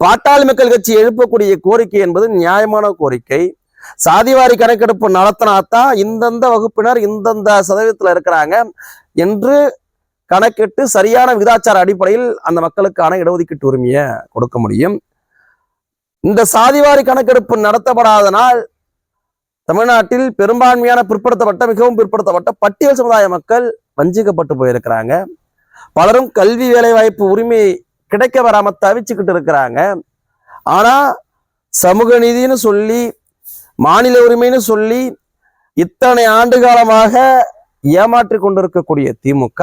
பாட்டாளி மக்கள் கட்சி எழுப்பக்கூடிய கோரிக்கை என்பது நியாயமான கோரிக்கை. சாதிவாரி கணக்கெடுப்பு நடத்தினாத்தான் இந்தந்த வகுப்பினர் இந்தந்த சதவீதத்தில் இருக்கிறாங்க என்று கணக்கிட்டு சரியான விகிதாச்சார அடிப்படையில் அந்த மக்களுக்கான இடஒதுக்கீட்டு உரிமையை கொடுக்க முடியும். இந்த சாதிவாரி கணக்கெடுப்பு நடத்தப்படாதனால் தமிழ்நாட்டில் பெரும்பான்மையான பிற்படுத்தப்பட்ட மிகவும் பிற்படுத்தப்பட்ட பட்டியல் சமுதாய மக்கள் வஞ்சிக்கப்பட்டு போயிருக்கிறாங்க. பலரும் கல்வி வேலைவாய்ப்பு உரிமை கிடைக்க வராம தவிச்சுக்கிட்டு இருக்கிறாங்க. ஆனா சமூக நீதினு சொல்லி மாநில உரிமைன்னு சொல்லி இத்தனை ஆண்டு காலமாக ஏமாற்றி கொண்டிருக்கக்கூடிய திமுக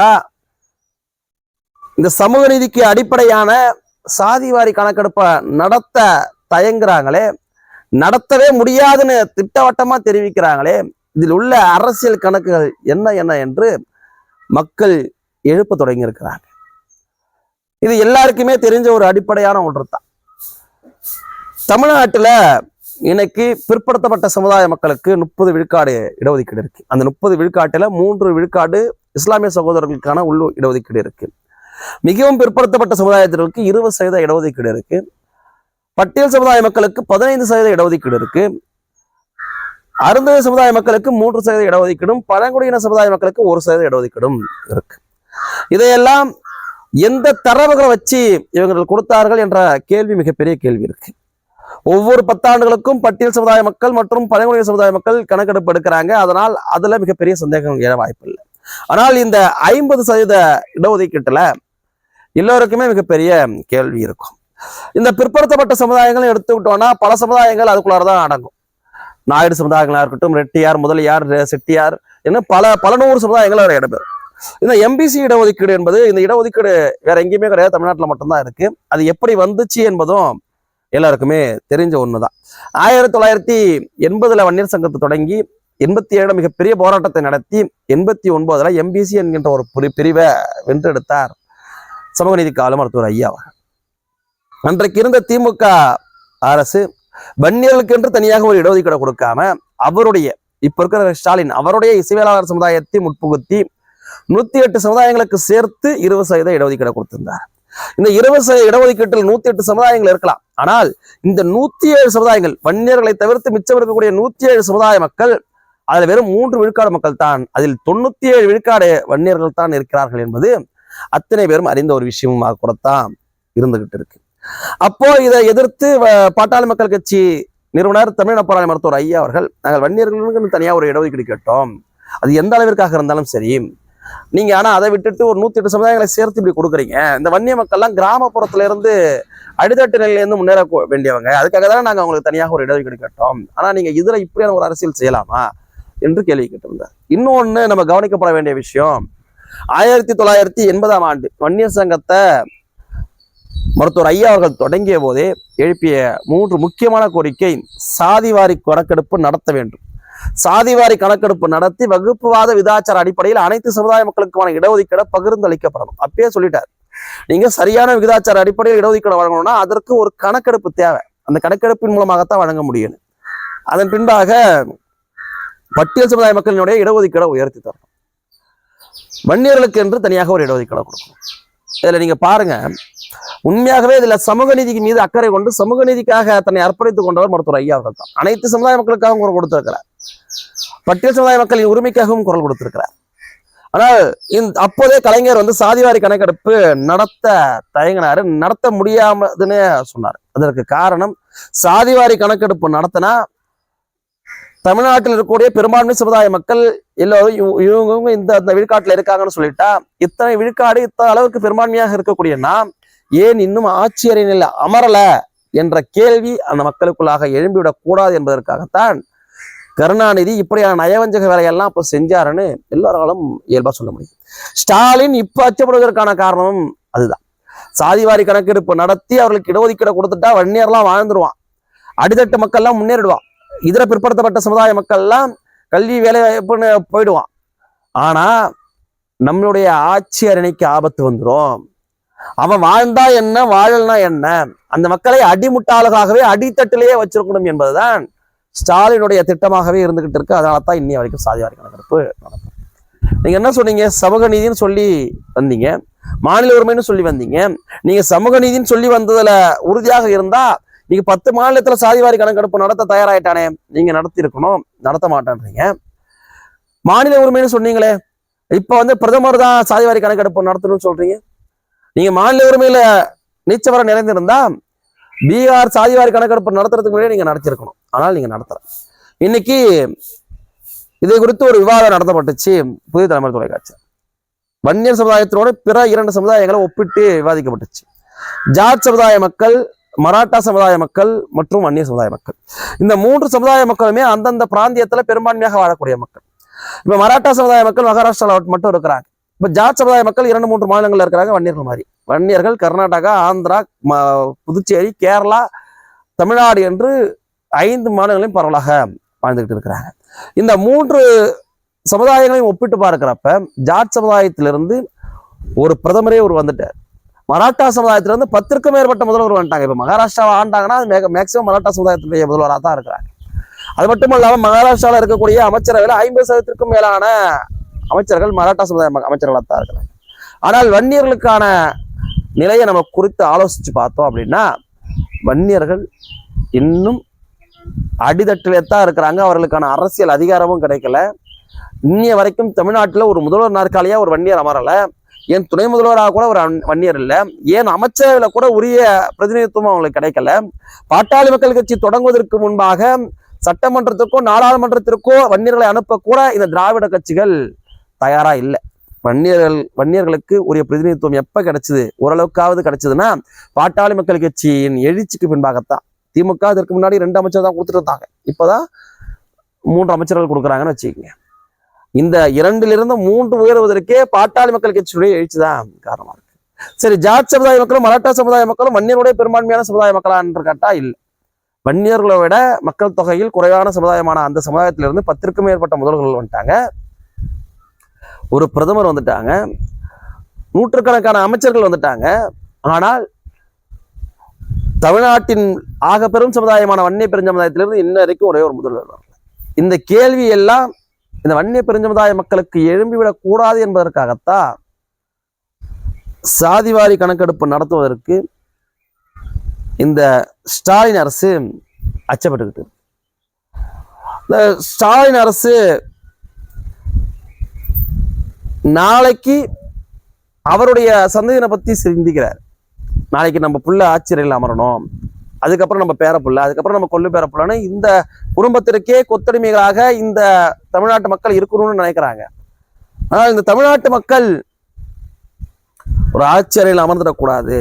இந்த சமூக நீதிக்கு அடிப்படையான சாதிவாரி கணக்கெடுப்பை நடத்த தயங்குறாங்களே நடத்தவே முடியாதுன்னு திட்டவட்டமா தெரிவிக்கிறாங்களே இதில் உள்ள அரசியல் கணக்குகள் என்ன என்ன என்று மக்கள் எழுப்ப தொடங்கியிருக்கிறாங்க. இது எல்லாருக்குமே தெரிஞ்ச ஒரு அடிப்படையான ஒன்று தான் தமிழ்நாட்டுல இன்னைக்கு பிற்படுத்தப்பட்ட சமுதாய மக்களுக்கு முப்பது விழுக்காடு இடஒதுக்கீடு இருக்கு. அந்த முப்பது விழுக்காட்டில் மூன்று விழுக்காடு இஸ்லாமிய சகோதரர்களுக்கான உள் இடஒதுக்கீடு இருக்கு. மிகவும் பிற்படுத்தப்பட்ட சமுதாயத்திற்கு இருபது சதவீத இடஒதுக்கீடு இருக்கு. பட்டியல் சமுதாய மக்களுக்கு பதினைந்து சதவீத இடஒதுக்கீடு இருக்கு. அருந்ததி சமுதாய மக்களுக்கு மூன்று சதவீத இடஒதுக்கீடும் பழங்குடியின சமுதாய மக்களுக்கு ஒரு சதவீத இடஒதுக்கீடும் இருக்கு. இதையெல்லாம் எந்த தரவுகளை வச்சு இவர்கள் கொடுத்தார்கள் என்ற கேள்வி மிகப்பெரிய கேள்வி இருக்கு. ஒவ்வொரு பத்தாண்டுகளுக்கும் பட்டியல் சமுதாய மக்கள் மற்றும் பழங்குடியின சமுதாய மக்கள் கணக்கெடுப்பு எடுக்கிறாங்க அதனால் அதுல மிகப்பெரிய சந்தேகம் ஏற வாய்ப்பு இல்லை. ஆனால் இந்த ஐம்பது சதவீத இடஒதுக்கீட்டுல எல்லோருக்குமே மிகப்பெரிய கேள்வி இருக்கும். இந்த பிற்படுத்தப்பட்ட சமுதாயங்களை எடுத்துக்கிட்டோம்னா பல சமுதாயங்கள் அதுக்குள்ளாரதான் அடங்கும். நாயுடு சமுதாயங்களா இருக்கட்டும் ரெட்டியார் முதலியார் செட்டியார் இன்னும் பல பல நூறு சமுதாயங்கள் அவர் இடம்பெறும் இந்த எம்பிசி இடஒதுக்கீடு என்பது இந்த இடஒதுக்கீடு வேற எங்கேயுமே கிடையாது. தமிழ்நாட்டில் மட்டும்தான் இருக்கு. அது எப்படி வந்துச்சு என்பதும் எல்லாருக்குமே தெரிஞ்ச ஒண்ணுதான். ஆயிரத்தி தொள்ளாயிரத்தி எண்பதுல வன்னியர் சங்கத்தை தொடங்கி எண்பத்தி ஏழு மிகப்பெரிய போராட்டத்தை நடத்தி எண்பத்தி ஒன்பதுல எம்பிசி என்கின்ற ஒரு பிரி- பிரிவை வென்றெடுத்தார் சமூக நீதி கால மருத்துவர் ஐயா அன்றைக்கு இருந்த திமுக அரசு வன்னியர்களுக்கு என்று தனியாக ஒரு இடஒதுக்கீடு கொடுக்காம அவருடைய இப்ப இருக்கிற ஸ்டாலின் அவருடைய இசைவேளாளர் சமுதாயத்தை முற்புகுத்தி நூத்தி எட்டு சமுதாயங்களுக்கு சேர்த்து இருபது சதவீத இடஒதுக்கீடு கொடுத்திருந்தார். இந்த இருபது சதவீத இடஒதுக்கீட்டில் நூத்தி எட்டு சமுதாயங்கள் இருக்கலாம். ஆனால் இந்த நூத்தி ஏழு சமுதாயங்கள் வன்னியர்களை தவிர்த்து மிச்சம் இருக்கக்கூடிய நூத்தி ஏழு சமுதாய மக்கள் அதில் வெறும் மூன்று விழுக்காடு மக்கள் தான் அதில் தொண்ணூத்தி ஏழு விழுக்காடு வன்னியர்கள் தான் இருக்கிறார்கள் என்பது அத்தனை பேரும் அறிந்த ஒரு விஷயமாக கூடத்தான் இருந்துகிட்டு இருக்கு. அப்போ இதை எதிர்த்து வ- பாட்டாளி மக்கள் கட்சி நிறுவனர் தமிழ் போராளி மருத்துவர் ஐயா அவர்கள் நாங்கள் வன்னியர்களுக்கு தனியாக ஒரு இடஒதுக்கீடு கேட்டோம். அது எந்த அளவிற்காக இருந்தாலும் சரி நீங்க ஆனா அதை விட்டுட்டு ஒரு நூத்தி எட்டு சமுதாயங்களை சேர்த்து இப்படி கொடுக்குறீங்க. இந்த வன்னிய மக்கள்லாம் கிராமப்புறத்துல இருந்து அடித்தட்டு நிலையில இருந்து முன்னேற வேண்டியவங்க. அதுக்காக தானே நாங்கள் அவங்களுக்கு தனியாக ஒரு இடஒதுக்கீடு கேட்டோம். ஆனால் நீங்கள் இதுல இப்படியான ஒரு அரசியல் செய்யலாமா என்று கேள்வி கேட்டிருந்தார் இன்னொன்னு நம்ம கவனிக்கப்பட வேண்டிய விஷயம் ஆயிரத்தி தொள்ளாயிரத்தி எண்பதாம் ஆண்டு வன்னியர் சங்கத்தை மருத்துவர் ஐயா அவர்கள் தொடங்கிய போதே எழுப்பிய மூன்று முக்கியமான கோரிக்கை சாதிவாரி கணக்கெடுப்பு நடத்த வேண்டும். சாதிவாரி கணக்கெடுப்பு நடத்தி வகுப்புவாத விதாச்சார அடிப்படையில் அனைத்து சமுதாய மக்களுக்குமான இடஒதுக்கீடை பகிர்ந்து அளிக்கப்படணும் அப்பயே சொல்லிட்டார். நீங்க சரியான விகிதாச்சார அடிப்படையில் இடஒதுக்கீடு வழங்கணும்னா அதற்கு ஒரு கணக்கெடுப்பு தேவை. அந்த கணக்கெடுப்பின் மூலமாகத்தான் வழங்க முடியும் அதன் பின்பாக பட்டியல் சமுதாய மக்களினுடைய இடஒதுக்கீடை உயர்த்தி தரணும். வன்னியர்களுக்கு என்று தனியாக ஒரு இடஒதுக்கீடை கொடுக்கணும். இதுல நீங்க பாருங்க. உண்மையாகவே இதுல சமூக நீதிக்கு மீது அக்கறை கொண்டு சமூக நீதிக்காக தன்னை அர்ப்பணித்துக் கொண்டவர் மருத்துவர் ஐயா அவர்கள் தான். அனைத்து சமுதாய மக்களுக்காகவும் குரல் கொடுத்திருக்கிறார். பட்டியல் சமுதாய மக்களின் உரிமைக்காகவும் குரல் கொடுத்திருக்கிறார். ஆனால் இந்த அப்போதே கலைஞர் வந்து சாதிவாரி கணக்கெடுப்பு நடத்த தயங்கினாரு. நடத்த முடியாமதுன்னு சொன்னார். அதற்கு காரணம் சாதிவாரி கணக்கெடுப்பு நடத்தினா தமிழ்நாட்டில் இருக்கக்கூடிய பெரும்பான்மை சமுதாய மக்கள் எல்லோரும் இவங்க இந்த அந்த விழுக்காட்டுல இருக்காங்கன்னு சொல்லிட்டா இத்தனை விழுக்காடு இத்தனை அளவுக்கு பெரும்பான்மையாக இருக்கக்கூடிய நாம் ஏன் இன்னும் ஆட்சியரின் அமரல என்ற கேள்வி அந்த மக்களுக்குள்ளாக எழும்பிவிடக் கூடாது என்பதற்காகத்தான் கருணாநிதி இப்படியான நயவஞ்சக வேலையெல்லாம் அப்போ செஞ்சாருன்னு எல்லாராலும் இயல்பா சொல்ல முடியும். ஸ்டாலின் இப்ப அச்சப்படுவதற்கான காரணமும் அதுதான். சாதிவாரி கணக்கெடுப்பு நடத்தி அவர்களுக்கு இடஒதுக்கீடு கொடுத்துட்டா வன்னியர்லாம் வாழ்ந்துருவான். அடித்தட்டு மக்கள்லாம் முன்னேறிடுவான். இதர பிற்படுத்தப்பட்ட சமுதாய மக்கள்லாம் கல்வி வேலை வாய்ப்புன்னு போயிடுவான். ஆனா நம்மளுடைய ஆட்சி அரணைக்கு ஆபத்து வந்துரும். அவன் வாழ்ந்தா என்ன வாழல்னா என்ன? அந்த மக்களை அடிமுட்டாளர்களாகவே அடித்தட்டிலேயே வச்சிருக்கணும் என்பதுதான் ஸ்டாலினுடைய திட்டமாகவே இருந்துகிட்டு இருக்கு. அதனால தான் இன்னி வரைக்கும் சாதிவாரி கணக்கெடுப்பு நடக்கும். நீங்க என்ன சொன்னீங்க? சமூக நீதின்னு சொல்லி வந்தீங்க. மாநில உரிமைன்னு சொல்லி வந்தீங்க. நீங்க சமூக நீதின்னு சொல்லி வந்ததுல உறுதியாக இருந்தா நீங்க பத்து மாநிலத்துல சாதிவாரி கணக்கெடுப்பு நடத்த தயாராயிட்டானே. நீங்க நடத்தி இருக்கணும் நடத்த மாட்டேன்றீங்க. மாநில உரிமைன்னு சொன்னீங்களே. இப்ப வந்து பிரதமர் தான் சாதிவாரி கணக்கெடுப்பு நடத்தணும்னு சொல்றீங்க. நீங்க மாநில உரிமையில நீச்சவரம் நிறைந்திருந்தா பீகார் சாதிவாரி கணக்கெடுப்பு நடத்துறதுக்கு முன்னாடி நீங்க நடத்திருக்கணும். ஆனால் நீங்க நடத்தல. இன்னைக்கு இதை குறித்து ஒரு விவாதம் நடத்தப்பட்டுச்சு புதிய தலைமுறை தொலைக்காட்சி. வன்னியர் சமுதாயத்தினோட பிற இரண்டு சமுதாயங்களை ஒப்பிட்டு விவாதிக்கப்பட்டுச்சு. ஜாட் சமுதாய மக்கள் மராட்டா சமுதாய மக்கள் மற்றும் வன்னியர் சமுதாய மக்கள். இந்த மூன்று சமுதாய மக்களுமே அந்தந்த பிராந்தியத்துல பெரும்பான்மையாக வாழக்கூடிய மக்கள். இப்ப மராட்டா சமுதாய மக்கள் மகாராஷ்டிரால மட்டும் இருக்கிறாங்க. இப்ப ஜாட் சமுதாய மக்கள் இரண்டு மூன்று மாநிலங்கள்ல இருக்கிறாங்க வன்னியர்கள் மாதிரி. வன்னியர்கள் கர்நாடகா ஆந்திரா ம- புதுச்சேரி கேரளா தமிழ்நாடு என்று ஐந்து மாநிலங்களையும் பரவலாக வாழ்ந்துகிட்டு இருக்கிறாங்க. இந்த மூன்று சமுதாயங்களையும் ஒப்பிட்டு பார்க்குறப்ப ஜாட் சமுதாயத்திலிருந்து ஒரு பிரதமரே ஒரு வந்துட்டார். மராட்டா சமுதாயத்திலிருந்து பத்திற்கும் மேற்பட்ட முதல்வர் வந்துட்டாங்க. இப்போ மகாராஷ்டிராவை ஆண்டாங்கன்னா அது மேக்சிமம் மராட்டா சமுதாயத்தினுடைய முதல்வராக தான் இருக்கிறாங்க. அது மட்டும் இல்லாமல் மகாராஷ்டிராவில் இருக்கக்கூடிய அமைச்சரவையில் ஐம்பது சதவீதத்திற்கும் மேலான அமைச்சர்கள் மராட்டா சமுதாய அமைச்சர்களாக தான் இருக்கிறாங்க. ஆனால் வன்னியர்களுக்கான நிலையை நம்ம குறித்து ஆலோசித்து பார்த்தோம் அப்படின்னா வன்னியர்கள் இன்னும் அடித்தட்டிலே தான் இருக்கிறாங்க. அவர்களுக்கான அரசியல் அதிகாரமும் கிடைக்கல. இன்னைய வரைக்கும் தமிழ்நாட்டில் ஒரு முதல்வர் நாற்காலியாக ஒரு வன்னியர் அமரலை. ஏன் துணை முதல்வராக கூட ஒரு வன்னியர் இல்லை. ஏன் அமைச்சரவையில் கூட உரிய பிரதிநிதித்துவம் அவங்களுக்கு கிடைக்கல. பாட்டாளி மக்கள் கட்சி தொடங்குவதற்கு முன்பாக சட்டமன்றத்திற்கோ நாடாளுமன்றத்திற்கோ வன்னியர்களை அனுப்பக்கூட இந்த திராவிட கட்சிகள் தயாராக இல்லை. வன்னியர்கள் வன்னியர்களுக்கு உரிய பிரதிநிதித்துவம் எப்போ கிடைச்சது? ஓரளவுக்காவது கிடைச்சதுன்னா பாட்டாளி மக்கள் கட்சியின் எழுச்சிக்கு பின்பாகத்தான். திமுக இதற்கு முன்னாடி ரெண்டு அமைச்சர் தான் கொடுத்துட்டு இருந்தாங்க இப்போதான் மூன்று அமைச்சர்கள் கொடுக்குறாங்கன்னு வச்சுக்கோங்க. இந்த இரண்டிலிருந்து மூன்று உயர்வதற்கே பாட்டாளி மக்கள் கட்சியுடைய எழுச்சி தான் காரணமாக இருக்கு. சரி ஜாட் சமுதாய மக்களும் மராட்டா சமுதாய மக்களும் வன்னியருடைய பெரும்பான்மையான சமுதாய மக்களான்னு கேட்டா இல்லை. வன்னியர்களை விட மக்கள் தொகையில் குறைவான சமுதாயமான அந்த சமுதாயத்திலிருந்து பத்திற்கும் மேற்பட்ட முதல்வர்கள் வந்துட்டாங்க. ஒரு பிரதமர் வந்துட்டாங்க. நூற்றுக்கணக்கான அமைச்சர்கள் வந்துட்டாங்க. ஆனால் தமிழ்நாட்டின் ஆக பெரும் சமுதாயமான வன்னிய பெருஞ்சமுதாயத்திலிருந்து இன்ன வரைக்கும் ஒரே ஒரு முதல்வர் இந்த கேள்வி எல்லாம் இந்த வன்னிய பெருஞ்சமுதாய மக்களுக்கு எழும்பிவிடக் கூடாது என்பதற்காகத்தான் சாதிவாரி கணக்கெடுப்பு நடத்துவதற்கு இந்த ஸ்டாலின் அரசு அச்சப்பட்டுக்கிட்டு இந்த ஸ்டாலின் அரசு நாளைக்கு அவருடைய சந்ததியினை பற்றி சிந்திக்கிறார். நாளைக்கு நம்ம புள்ள ஆட்சியரையில் அமரணும். அதுக்கப்புறம் நம்ம பேர புள்ள அதுக்கப்புறம் நம்ம கொள்ளு பேர புள்ளன்னு இந்த குடும்பத்திற்கே கொத்தடிமைகளாக இந்த தமிழ்நாட்டு மக்கள் இருக்கணும்னு நினைக்கிறாங்க. ஆனால் இந்த தமிழ்நாட்டு மக்கள் ஒரு ஆச்சரியில் அமர்ந்துடக்கூடாது.